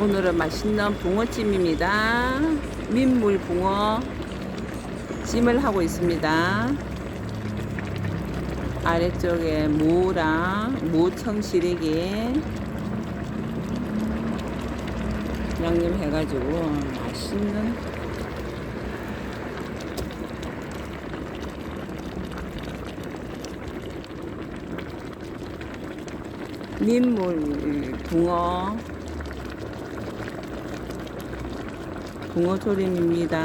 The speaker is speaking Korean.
오늘은 맛있는 붕어찜입니다. 민물 붕어 찜을 하고 있습니다. 아래쪽에 무랑 무청시래기 양념 해가지고 맛있는 민물 붕어 붕어조림입니다.